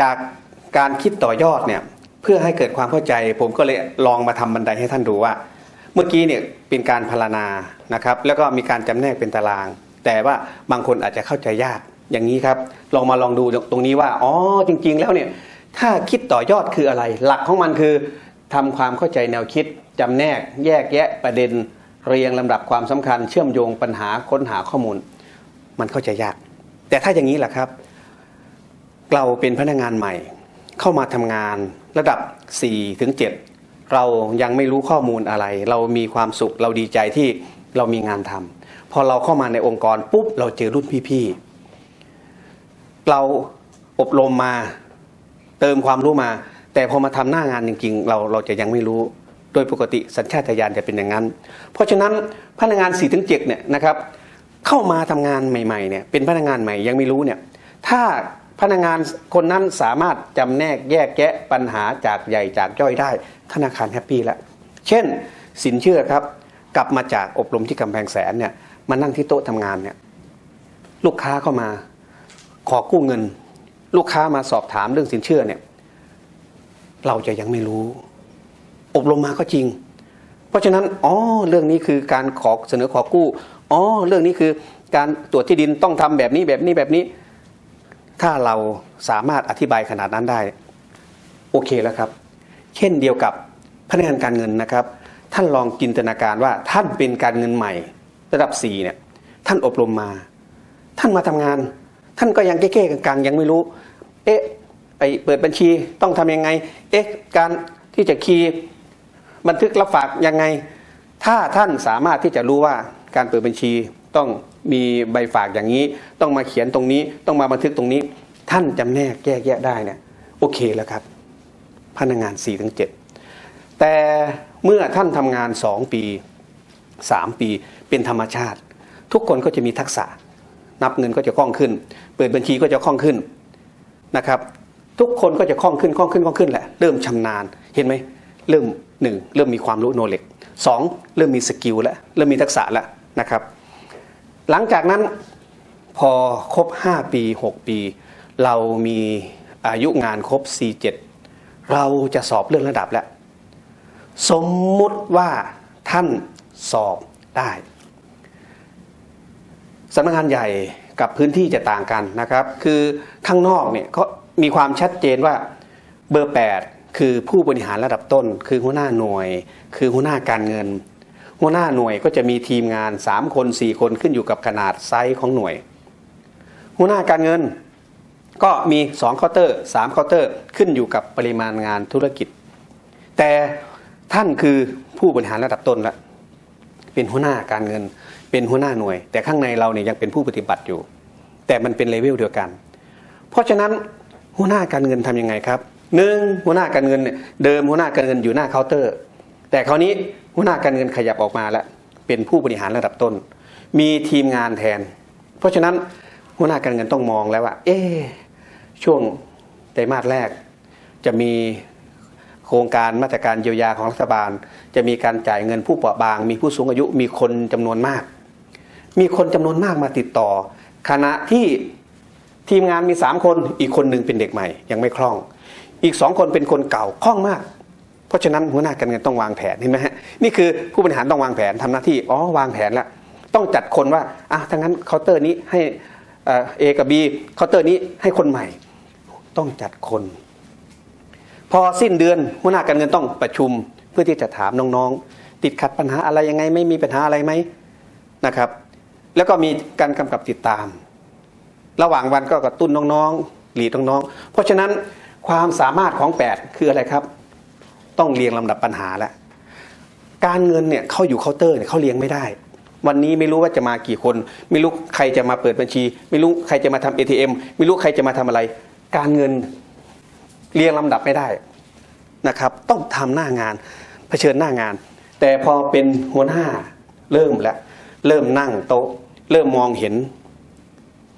จากการคิดต่อยอดเนี่ยเพื่อให้เกิดความเข้าใจ ผมก็เลยลองมาทำบันไดให้ท่านดูว่า เมื่อกี้เนี่ยเป็นการพารณานะครับ แล้วก็มีการจำแนกเป็นตาราง แต่ว่าบางคนอาจจะเข้าใจยากอย่างนี้ครับ ลองมาลองดูตรงนี้ว่าอ๋อจริง ๆ แล้วเนี่ยถ้าคิดต่อยอดคืออะไร หลักของมันคือทำความเข้าใจแนวคิดจำแนก แยกแยะประเด็น เรียงลำดับความสำคัญ เชื่อมโยงปัญหาค้นหาข้อมูล มันเข้าใจยาก แต่ถ้าอย่างนี้แหละครับ เราเป็นพนักงานใหม่ เข้ามาทำงานระดับ4ถึง7เรายังไม่รู้ข้อมูลอะไร เรามีความสุขเราดีใจที่เรามีงานทำพอเราเข้ามาในองค์กรปุ๊บเราเจอรุ่นพี่ๆเราอบรมมาเติมความรู้มา แต่พอมาทำหน้างานจริง ๆ เราเราจะยังไม่รู้โดยปกติสัญชาตญาณจะเป็นอย่างนั้น เพราะฉะนั้นพนักงาน4ถึง7เนี่ยนะครับเข้ามาทำงานใหม่ๆเนี่ยเป็นพนักงานใหม่ยังไม่รู้เนี่ยถ้า พนักงานคนนั้นสามารถจำแนกแยกแยะปัญหาจากใหญ่จากย่อยได้ ธนาคารแฮปปี้แล้วเช่น สินเชื่อครับ กลับมาจากอบรมที่กำแพงแสนเนี่ยมานั่งที่โต๊ะทำงานเนี่ยลูกค้าเข้ามาขอกู้เงิน ลูกค้ามาสอบถามเรื่องสินเชื่อเนี่ยเราจะยังไม่รู้ อบรมมาก็จริง เพราะฉะนั้นอ๋อเรื่องนี้คือการขอเสนอขอกู้อ๋อเรื่องนี้คือการตรวจที่ดินต้องทำแบบนี้แบบนี้แบบนี้ ถ้าเราสามารถอธิบายขนาดนั้นได้ โอเคแล้วครับ เช่นเดียวกับพนักงานการเงินนะครับ ท่านลองจินตนาการว่าท่านเป็นการเงินใหม่ ระดับ4เนี่ยท่านอบรมมา ท่านมาทำงาน ท่านก็ยังเก้ๆกลางๆยังไม่รู้ เอ๊ะไปเปิดบัญชีต้องทำยังไง เอ๊ะการที่จะคีย์บันทึกรับฝากยังไง ถ้าท่านสามารถที่จะรู้ว่าการเปิดบัญชีต้อง มีใบฝากอย่างนี้ ต้องมาเขียนตรงนี้ ต้องมาบันทึกตรงนี้ ท่านจำแนกแยกแยะได้เนี่ยโอเคแล้วครับ พนักงาน4ถึง7แต่เมื่อท่านทำงาน 2 ปี 3 ปีเป็นธรรมชาติ ทุกคนก็จะมีทักษะ นับเงินก็จะคล่องขึ้น เปิดบัญชีก็จะคล่องขึ้นนะครับทุกคนก็จะคล่องขึ้นคล่องขึ้นคล่องขึ้นแหละเริ่มชำนาญเห็นไหมเริ่มหนึ่งเริ่มมีความรู้โนเล็กสองเริ่มมีสกิลแล้วเริ่มมีทักษะแล้วนะครับ หลังจากนั้นพอครบ 5 ปี 6 ปี เรามีอายุงานครบ 4 7 เราจะสอบเลื่อนระดับแล้ว สมมุติว่าท่านสอบได้สำนักงานใหญ่กับพื้นที่จะต่างกันนะครับ คือข้างนอกเนี่ยก็มีความชัดเจนว่าเบอร์ 8 คือผู้บริหารระดับต้น คือหัวหน้าหน่วย คือหัวหน้าการเงิน หัวหน้าหน่วยก็จะมีทีมงาน 3 คน 4 คนขึ้นอยู่กับขนาดไซส์ของหน่วย หัวหน้าการเงินก็มี2เคาน์เตอร์3เคาน์เตอร์ขึ้นอยู่กับปริมาณงานธุรกิจ แต่ท่านคือผู้บริหารระดับต้นละเป็นหัวหน้าการเงิน เป็นหัวหน้าหน่วย แต่ข้างในเราเนี่ยยังเป็นผู้ปฏิบัติอยู่ แต่มันเป็นเลเวลเดียวกัน เพราะฉะนั้นหัวหน้าการเงินทำยังไงครับหนึ่งหัวหน้าการเงินเนี่ยเดิมหัวหน้าการเงินอยู่หน้าเคาน์เตอร์ แต่คราวนี้หัวหน้าการเงินขยับออกมาแล้วเป็นผู้บริหารระดับต้น มีทีมงานแทน เพราะฉะนั้นหัวหน้าการเงินต้องมองแล้วว่า เอ๊ช่วงไตรมาสแรก จะมีโครงการมาตรการเยียวยาของรัฐบาล จะมีการจ่ายเงินผู้เปราะบาง มีผู้สูงอายุมีคนจำนวนมาก มีคนจำนวนมากมาติดต่อ ขณะที่ทีมงานมี 3 คนอีกคนหนึ่งเป็นเด็กใหม่ ยังไม่คล่อง อีก2คนเป็นคนเก่าคล่องมาก เพราะฉะนั้นหัวหน้าการเงินต้องวางแผนเห็นไหมฮะนี่คือผู้บริหารต้องวางแผนทำหน้าที่อ๋อวางแผนแล้วต้องจัดคนว่าอะถ้างั้นเคาน์เตอร์นี้ให้เอกับบีเคาน์เตอร์นี้ให้คนใหม่ ต้องจัดคน พอสิ้นเดือนหัวหน้าการเงินต้องประชุมเพื่อที่จะถามน้องๆ ติดขัดปัญหาอะไรยังไงไม่มีปัญหาอะไรไหมนะครับ แล้วก็มีการกำกับติดตาม ระหว่างวันก็กระตุ้นน้องๆหลีดน้องๆเพราะฉะนั้นความสามารถของ 8 คืออะไรครับ ต้องเรียงลำดับปัญหาแล้วการเงินเนี่ยเข้าอยู่เคาน์เตอร์เนี่ยเขาเรียงไม่ได้ วันนี้ไม่รู้ว่าจะมากี่คน ไม่รู้ใครจะมาเปิดบัญชี ไม่รู้ใครจะมาทำ ATM ไม่รู้ใครจะมาทำอะไร การเงินเรียงลำดับไม่ได้นะครับ ต้องทำหน้างานเผชิญหน้างาน แต่พอเป็นหัวหน้าเริ่มแล้วเริ่มนั่งโต๊ะ เริ่มมองเห็น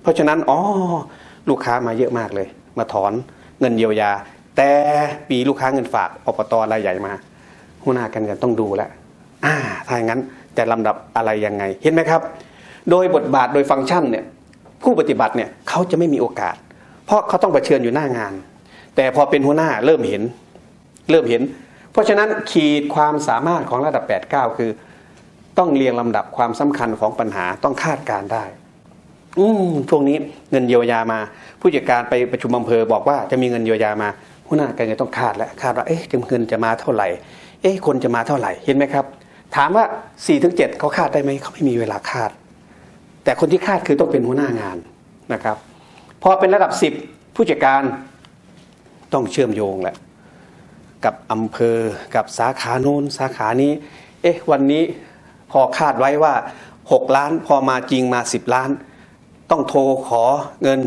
เพราะฉะนั้นอ๋อลูกค้ามาเยอะมากเลย มาถอนเงินเยียวยา แต่ปีลูกค้าเงินฝากอปตรายใหญ่มาหัวหน้ากันกันต้องดูแลวอ่าถ้าอย่างนั้นจะลำดับอะไรยังไงเห็นไหมครับ โดยบทบาทโดยฟังก์ชันเนี่ยผู้ปฏิบัติเนี่ยเขาจะไม่มีโอกาส เพราะเขาต้องเผชิญอยู่หน้างาน แต่พอเป็นหัวหน้าเริ่มเห็น เริ่มเห็น เพราะฉะนั้นขีดความสามารถของระดับ 8 9 คือ ต้องเรียงลำดับความสำคัญของปัญหาต้องคาดการได้ อืมช่วงนี้เงินเยียวยามา ผู้จัดการไปประชุมอำเภอบอกว่าจะมีเงินเยียวยามา หัวหน้าการจะต้องคาดแล้วคาดว่าเอ๊ะเงินจะมาเท่าไหร่เอ๊ะคนจะมาเท่าไหร่เห็นไหมครับ ถามว่า4ี่ถึงเเขาคาดได้ไหมเขาไม่มีเวลาคาด แต่คนที่คาดคือต้องเป็นหัวหน้างานนะครับพอเป็นระดับ 10 ผู้จัดการต้องเชื่อมโยงแหละกับอำเภอกับสาขาโน้นสาขานี้ เอ๊ะวันนี้พอคาดไว้ว่า 6 ล้านพอมาจริงมา 10 ล้าน ต้องโทรขอเงิน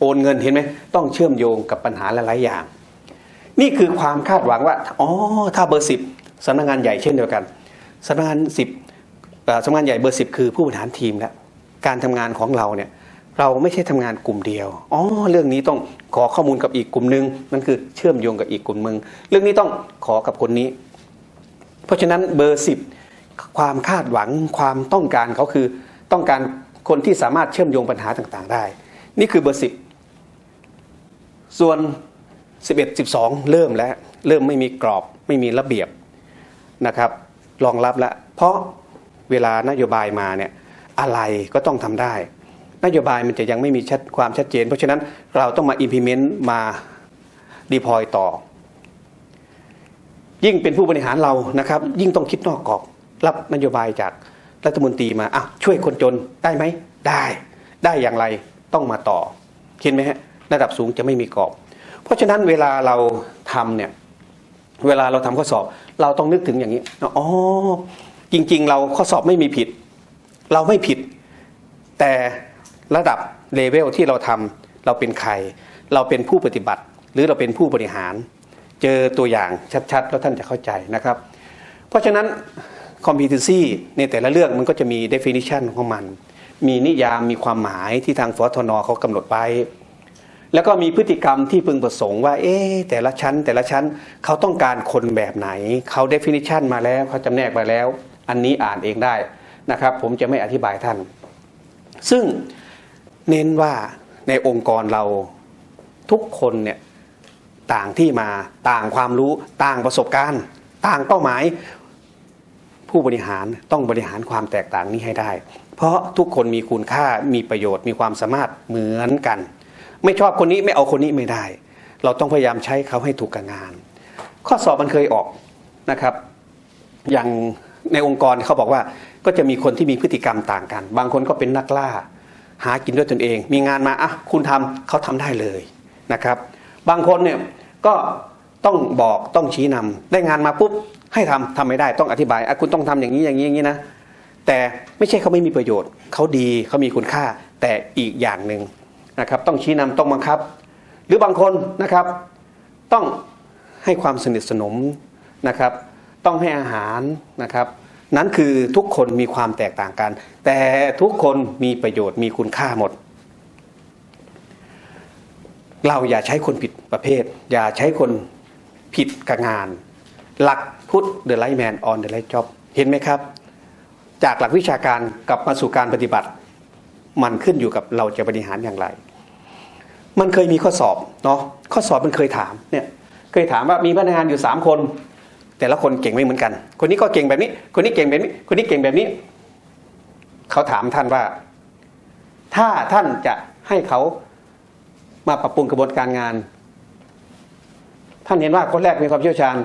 โอนเงินเห็นไหมต้องเชื่อมโยงกับปัญหาหลายๆอย่าง นี่คือความคาดหวังว่าอ๋อถ้าเบอร์สิบสำนักงานใหญ่เช่นเดียวกันสำนักงานสิบสำนักงานใหญ่เบอร์สิบคือผู้บริหารทีมแล้วการทำงานของเราเนี่ยเราไม่ใช่ทำงานกลุ่มเดียว อ๋อ เรื่องนี้ต้องขอข้อมูลกับอีกกลุ่มหนึ่งนั่นคือเชื่อมโยงกับอีกกลุ่มหนึ่งเรื่องนี้ต้องขอกับคนนี้ เพราะฉะนั้นเบอร์สิบความคาดหวังความต้องการเขาคือต้องการคนที่สามารถเชื่อมโยงปัญหาต่างๆได้ นี่คือเบอร์สิบ ส่วน 11 12 เริ่มแล้ว เริ่มไม่มีกรอบไม่มีระเบียบนะครับรองรับแล้วเพราะเวลานโยบายมาเนี่ยอะไรก็ต้องทำได้ นโยบายมันจะยังไม่มีชัดความชัดเจน เพราะฉะนั้นเราต้องมา implement มา deploy ต่อ ยิ่งเป็นผู้บริหารเรานะครับ ยิ่งต้องคิดนอกกรอบรับนโยบายจากรัฐมนตรีมาอะช่วยคนจนได้ไหมได้ ได้อย่างไรต้องมาต่อเห็นไหมฮะ ระดับสูงจะไม่มีกรอบ เพราะฉะนั้นเวลาเราทำเนี่ยเวลาเราทำข้อสอบ เราต้องนึกถึงอย่างนี้อ๋อจริงๆ เราข้อสอบไม่มีผิด เราไม่ผิด แต่ระดับเลเวลที่เราทำเราเป็นใคร เราเป็นผู้ปฏิบัติ หรือเราเป็นผู้บริหาร เจอตัวอย่างชัดๆ แล้วท่านจะเข้าใจนะครับ เพราะฉะนั้น competency ในแต่ละเรื่องมันก็จะมี definition ของมัน มีนิยามมีความหมายที่ทางฟอทนเขากำหนดไว้ แล้วก็มีพฤติกรรมที่พึงประสงค์ว่า เอ๊แต่ละชั้น แต่ละชั้นเขาต้องการคนแบบไหน เขา definition มาแล้วเขาจำแนกมาแล้ว อันนี้อ่านเองได้นะครับ ผมจะไม่อธิบายท่าน ซึ่งเน้นว่าในองค์กรเราทุกคนเนี่ยต่างที่มาต่างความรู้ต่างประสบการณ์ ต่างเป้าหมาย ผู้บริหารต้องบริหารความแตกต่างนี้ให้ได้ เพราะทุกคนมีคุณค่ามีประโยชน์มีความสามารถเหมือนกัน ไม่ชอบคนนี้ไม่เอาคนนี้ไม่ได้ เราต้องพยายามใช้เขาให้ถูกกับงาน ข้อสอบมันเคยออกนะครับ อย่างในองค์กรเขาบอกว่าก็จะมีคนที่มีพฤติกรรมต่างกัน บางคนก็เป็นนักล่า หากินด้วยตนเอง มีงานมาอะคุณทำเขาทำได้เลยนะครับ บางคนเนี่ยก็ต้องบอกต้องชี้นำได้งานมาปุ๊บให้ทำทำไม่ได้ต้องอธิบายอะคุณต้องทำอย่างนี้อย่างนี้อย่างนี้นะแต่ไม่ใช่เขาไม่มีประโยชน์ เขาดีเขามีคุณค่า แต่อีกอย่างหนึ่ง นะครับต้องชี้นำต้องบังคับ หรือบางคนนะครับ ต้องให้ความสนิทสนมนะครับ ต้องให้อาหารนะครับ นั้นคือทุกคนมีความแตกต่างกัน แต่ทุกคนมีประโยชน์มีคุณค่าหมด เราอย่าใช้คนผิดประเภท อย่าใช้คนผิดกับงาน หลักพุทธ the right man on the right job เห็นไหมครับ จากหลักวิชาการกลับมาสู่การปฏิบัติ มันขึ้นอยู่กับเราจะบริหารอย่างไร มันเคยมีข้อสอบเนาะข้อสอบมันเคยถามเนี่ยเคยถามว่ามีพนักงานอยู่สามคน แต่ละคนเก่งไม่เหมือนกัน คนนี้ก็เก่งแบบนี้ คนนี้เก่งแบบนี้ คนนี้เก่งแบบนี้ เขาถามท่านว่า ถ้าท่านจะให้เขามาปรับปรุงกระบวนการงาน ท่านเห็นว่าคนแรกมีความเชี่ยวชาญ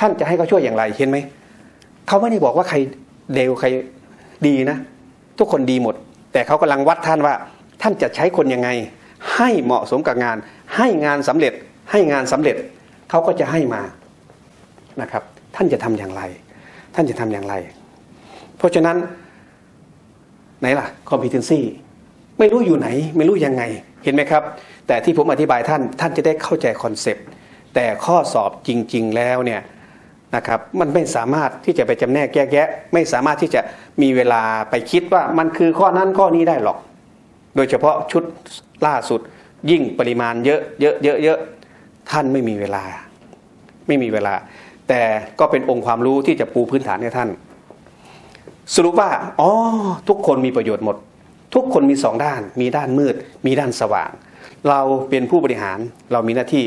ท่านจะให้เขาช่วยอย่างไรเห็นไหมเขาไม่ได้บอกว่าใครเลวใครดีนะ ทุกคนดีหมด แต่เขากำลังวัดท่านว่า ท่านจะใช้คนยังไง ให้เหมาะสมกับงาน ให้งานสำเร็จ ให้งานสำเร็จเขาก็จะให้มานะครับ ท่านจะทำอย่างไร ท่านจะทำอย่างไร เพราะฉะนั้นไหนล่ะ competency ไม่รู้อยู่ไหน ไม่รู้ยังไงเห็นไหมครับ แต่ที่ผมอธิบายท่านท่านจะได้เข้าใจคอนเซปต์แต่ข้อสอบจริง ๆ แล้วเนี่ยนะครับมันไม่สามารถที่จะไปจำแนกแยกแยะ ไม่สามารถที่จะมีเวลาไปคิดว่ามันคือข้อนั้นข้อนี้ได้หรอก โดยเฉพาะชุดล่าสุดยิ่งปริมาณเยอะเยอะเยอะเยอะท่านไม่มีเวลา ไม่มีเวลา แต่ก็เป็นองค์ความรู้ที่จะปูพื้นฐานให้ท่าน สรุปว่าอ๋อทุกคนมีประโยชน์หมด ทุกคนมีสองด้าน มีด้านมืด มีด้านสว่าง เราเป็นผู้บริหารเรามีหน้าที่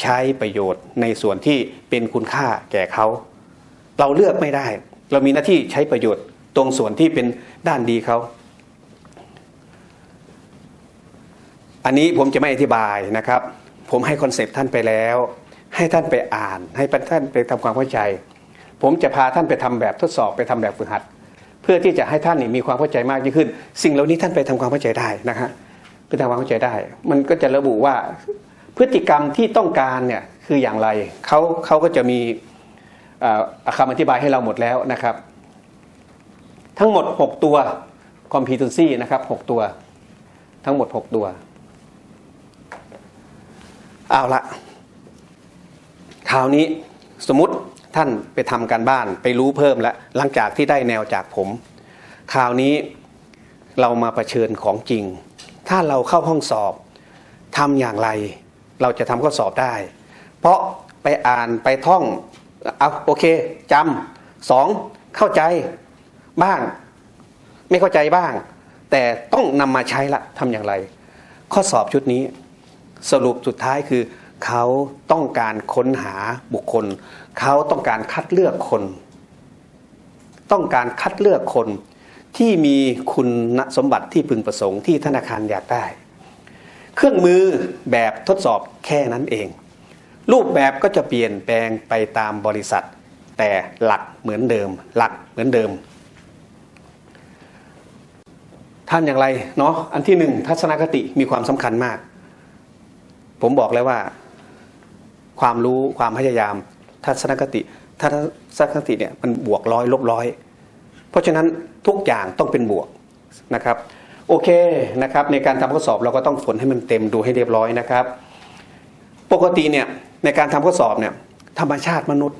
ใช้ประโยชน์ในส่วนที่เป็นคุณค่าแก่เขาเราเลือกไม่ได้ เรามีหน้าที่ใช้ประโยชน์ตรงส่วนที่เป็นด้านดีเขา อันนี้ผมจะไม่อธิบายนะครับ ผมให้คอนเซปต์ท่านไปแล้ว ให้ท่านไปอ่าน ให้ท่านไปทำความเข้าใจ ผมจะพาท่านไปทำแบบทดสอบไปทำแบบฝึกหัด เพื่อที่จะให้ท่านนี่มีความเข้าใจมากยิ่งขึ้น สิ่งเหล่านี้ท่านไปทำความเข้าใจได้นะฮะไปทำความเข้าใจได้ มันก็จะระบุว่าพฤติกรรมที่ต้องการเนี่ยคืออย่างไรเขาเขาก็จะมีเอ่อคำอธิบายให้เราหมดแล้วนะครับ ทั้งหมด 6 ตัว competency นะครับ 6 ตัว ทั้งหมด 6 ตัว เอาละคราวนี้สมมติท่านไปทำการบ้านไปรู้เพิ่มแล้ว หลังจากที่ได้แนวจากผม คราวนี้เรามาประชิญของจริง ถ้าเราเข้าห้องสอบทำอย่างไร เราจะทำข้อสอบได้ เพราะไปอ่านไปท่องเอาโอเคจำสองเข้าใจบ้าง ไม่เข้าใจบ้าง แต่ต้องนำมาใช้ละทำอย่างไร ข้อสอบชุดนี้ สรุปสุดท้ายคือเขาต้องการค้นหาบุคคล เขาต้องการคัดเลือกคน ต้องการคัดเลือกคนที่มีคุณสมบัติที่พึงประสงค์ที่ธนาคารอยากได้ เครื่องมือแบบทดสอบแค่นั้นเอง รูปแบบก็จะเปลี่ยนแปลงไปตามบริษัท แต่หลักเหมือนเดิม หลักเหมือนเดิม ท่านอย่างไรเนาะอันที่หนึ่งทัศนคติมีความสำคัญมาก ผมบอกแล้วว่า ความรู้ความพยายาม ทัศนคติทัศนคติเนี่ยมันบวกร้อยลบร้อยเพราะฉะนั้นทุกอย่างต้องเป็นบวกนะครับ โอเคนะครับในการทำข้อสอบเราก็ต้องฝนให้มันเต็มดูให้เรียบร้อยนะครับ ปกติเนี่ยในการทำข้อสอบเนี่ยธรรมชาติมนุษย์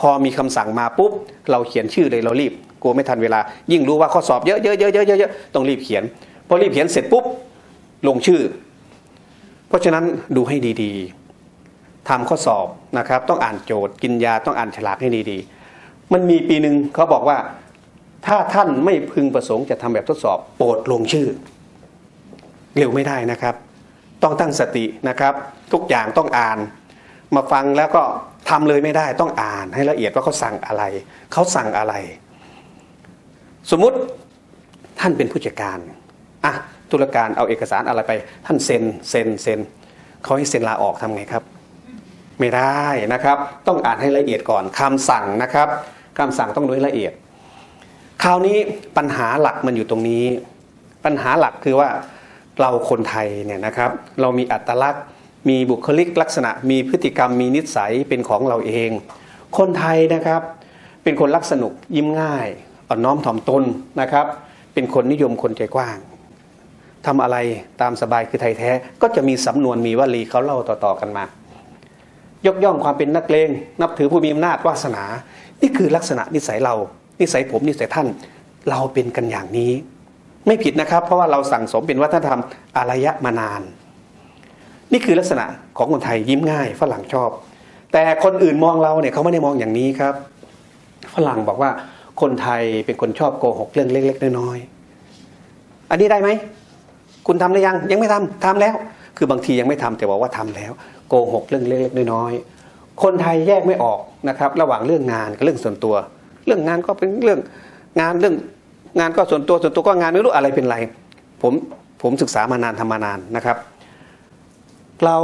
พอมีคำสั่งมาปุ๊บ เราเขียนชื่อเลยเรารีบกลัวไม่ทันเวลา ยิ่งรู้ว่าข้อสอบเยอะเยอะเยอะเยอะเยอะต้องรีบเขียนพอรีบเขียนเสร็จปุ๊บลงชื่อ ราะฉะนั้นดูให้ดีๆทำข้อสอบนะครับ ต้องอ่านโจทย์ กินยาต้องอ่านฉลากให้ดีๆ มันมีปีหนึ่งเขาบอกว่า ถ้าท่านไม่พึงประสงค์จะทำแบบทดสอบ โปรดลงชื่อ เร็วไม่ได้นะครับ ต้องตั้งสตินะครับ ทุกอย่างต้องอ่าน มาฟังแล้วก็ทำเลยไม่ได้ต้องอ่านให้ละเอียดว่าเขาสั่งอะไร เขาสั่งอะไร สมมุติท่านเป็นผู้จัดการอะ ตุลาการเอาเอกสารอะไรไป ท่านเซ็นเซ็นเซ็นเขาให้เซ็นลาออกทำไงครับ ไม่ได้นะครับ ต้องอ่านให้ละเอียดก่อนคำสั่งนะครับคำสั่งต้องดูให้ละเอียด คราวนี้ปัญหาหลักมันอยู่ตรงนี้ ปัญหาหลักคือว่าเราคนไทยเนี่ยนะครับ เรามีอัตลักษณ์ มีบุคลิกลักษณะ มีพฤติกรรม มีนิสัยเป็นของเราเอง คนไทยนะครับ เป็นคนรักสนุกยิ้มง่ายอ่อนน้อมถ่อมตนนะครับ เป็นคนนิยมคนใจกว้าง ทำอะไรตามสบายคือไทยแท้ ก็จะมีสำนวนมีวลีเขาเล่าต่อๆกันมา ยกย่องความเป็นนักเลงนับถือผู้มีอำนาจวาสนา นี่คือลักษณะนิสัยเรา นิสัยผมนิสัยท่าน เราเป็นกันอย่างนี้ ไม่ผิดนะครับ เพราะว่าเราสั่งสมเป็นวัฒนธรรมอารยะมานาน นี่คือลักษณะของคนไทยยิ้มง่ายฝรั่งชอบ แต่คนอื่นมองเราเนี่ยเขาไม่ได้มองอย่างนี้ครับ ฝรั่งบอกว่าคนไทยเป็นคนชอบโกหกเรื่องเล็ก ๆ น้อยๆอันนี้ได้ไหม คุณทำหรือยังยังไม่ทำทำแล้ว คือบางทียังไม่ทำแต่บอกว่าทำแล้ว โกหกเรื่องเล็กๆน้อยๆคนไทยแยกไม่ออกนะครับ ระหว่างเรื่องงานกับเรื่องส่วนตัว เรื่องงานก็เป็นเรื่องงานเรื่องงานก็ส่วนตัวส่วนตัวก็งานไม่รู้อะไรเป็นไร ผมผมศึกษามานานทำมานานนะครับ เรา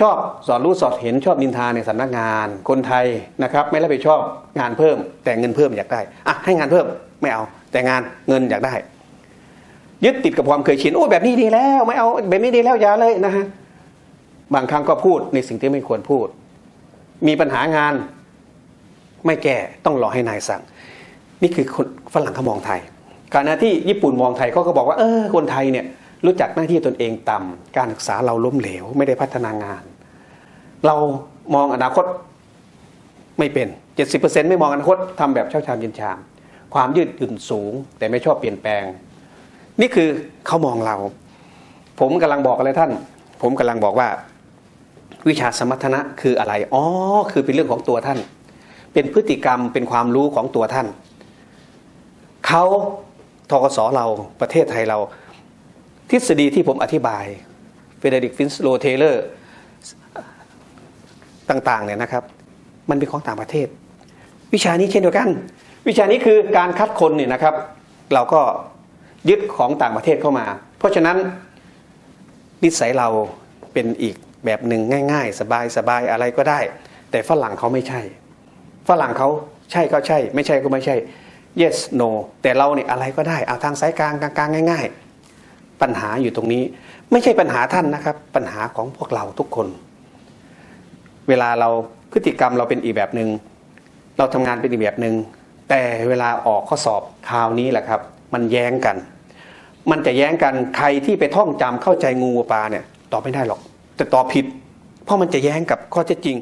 ชอบสอนรู้สอดเห็นชอบนินทาในสำนักงาน คนไทยนะครับ ไม่รับผิดชอบงานเพิ่ม แต่เงินเพิ่มอยากได้อะให้งานเพิ่มไม่เอา แต่งานเงินอยากได้ ยึดติดกับความเคยชินโอ้แบบนี้ดีแล้วไม่เอาแบบนี้ดีแล้วอย่าเลยนะฮะบางครั้งก็พูดในสิ่งที่ไม่ควรพูด มีปัญหางานไม่แก้ต้องรอให้นายสั่ง นี่คือคนฝรั่งเขามองไทยขณะที่ญี่ปุ่นมองไทยเขาก็บอกว่าเออคนไทยเนี่ยรู้จักหน้าที่ตนเองต่ำการศึกษาเราล้มเหลว ไม่ได้พัฒนางาน เรามองอนาคตไม่เป็น 70%ไม่มองอนาคตทำแบบเช่าชามเย็นชาม ความยืดหยุ่นสูง แต่ไม่ชอบเปลี่ยนแปลง นี่คือเขามองเรา ผมกำลังบอกอะไรท่าน ผมกำลังบอกว่า วิชาสมรรถนะคืออะไรอ๋อคือเป็นเรื่องของตัวท่าน เป็นพฤติกรรมเป็นความรู้ของตัวท่านเขาทกศเราประเทศไทยเรา ทฤษฎีที่ผมอธิบายเฟเดริกฟินสโลเทเลอร์ต่างๆเนี่ยนะครับ มันเป็นของต่างประเทศ วิชานี้เช่นเดียวกัน วิชานี้คือการคัดคนเนี่ยนะครับ เราก็ ยึดของต่างประเทศเข้ามา เพราะฉะนั้นนิสัยเราเป็นอีกแบบหนึ่งง่าย ๆ สบายๆอะไรก็ได้ แต่ฝรั่งเขาไม่ใช่ ฝรั่งเขาใช่ก็ใช่ ไม่ใช่ก็ไม่ใช่ yes no แต่เราเนี่ยอะไรก็ได้เอาทางสายกลางกลางๆง่าย ๆ ปัญหาอยู่ตรงนี้ ไม่ใช่ปัญหาท่านนะครับ ปัญหาของพวกเราทุกคน เวลาเราพฤติกรรมเราเป็นอีกแบบหนึง่งเราทำงานเป็นอีกแบบหนึง่งแต่เวลาออกข้อสอบคราวนี้แหละครับ มันแย้งกัน มันจะแย้งกันใครที่ไปท่องจำเข้าใจงูปลาเนี่ยตอบไม่ได้หรอก แต่ตอบผิด เพราะมันจะแย้งกับข้อเท็จจริง